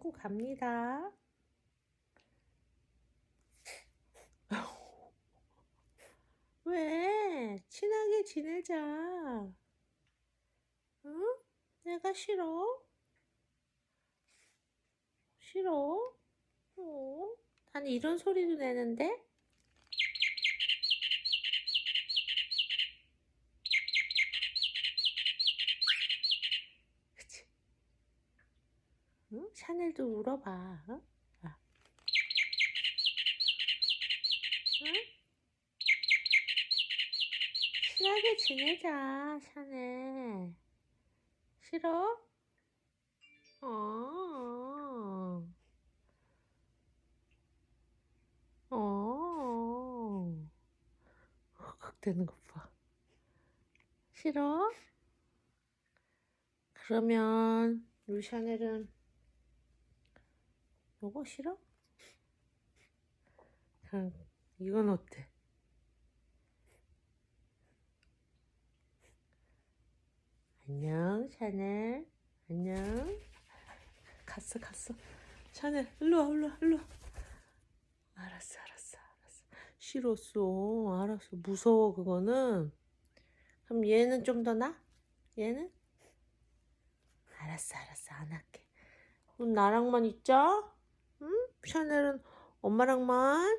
끊고 갑니다. 왜? 친하게 지내자. 응? 내가 싫어? 싫어? 어? 난 이런 소리도 내는데? 응? 샤넬도 울어봐. 어? 아. 응? 친하게 지내자, 샤넬. 싫어? 어. 어. 흑흑 되는 것 봐. 싫어? 그러면 우리 샤넬은 요거 싫어? 이건 어때? 안녕 샤넬 안녕 갔어 갔어 샤넬 일로 와 일로 와 일로 와 알았어 알았어 알았어 싫었어 알았어 무서워 그거는 그럼 얘는 좀 더 나? 얘는? 알았어 알았어 안 할게 그럼 나랑만 있자 응? 샤넬은 엄마랑만